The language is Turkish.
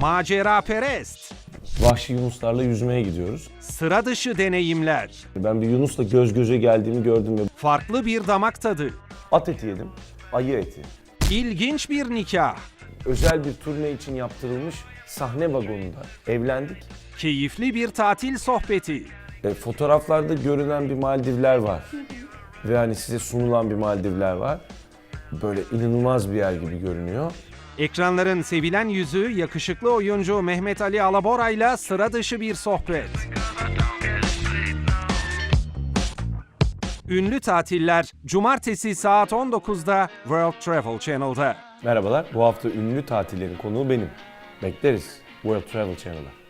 macera perest, Vahşi yunuslarla yüzmeye gidiyoruz. sıra dışı deneyimler, Ben bir yunusla göz göze geldiğimi gördüm ve farklı bir damak tadı, at eti yedim. Ayı eti. ilginç bir nikah, Özel bir turne için yaptırılmış sahne vagonunda evlendik. keyifli bir tatil sohbeti, E, fotoğraflarda görünen bir Maldivler var. Ve hani size sunulan bir Maldivler var. Böyle inanılmaz bir yer gibi görünüyor. ekranların sevilen yüzü yakışıklı oyuncu Mehmet Ali Alabora'yla sıra dışı bir sohbet. Ünlü tatiller Cumartesi saat 19'da World Travel Channel'da. Merhabalar, bu hafta ünlü tatillerin konuğu benim. Bekleriz World Travel Channel'a.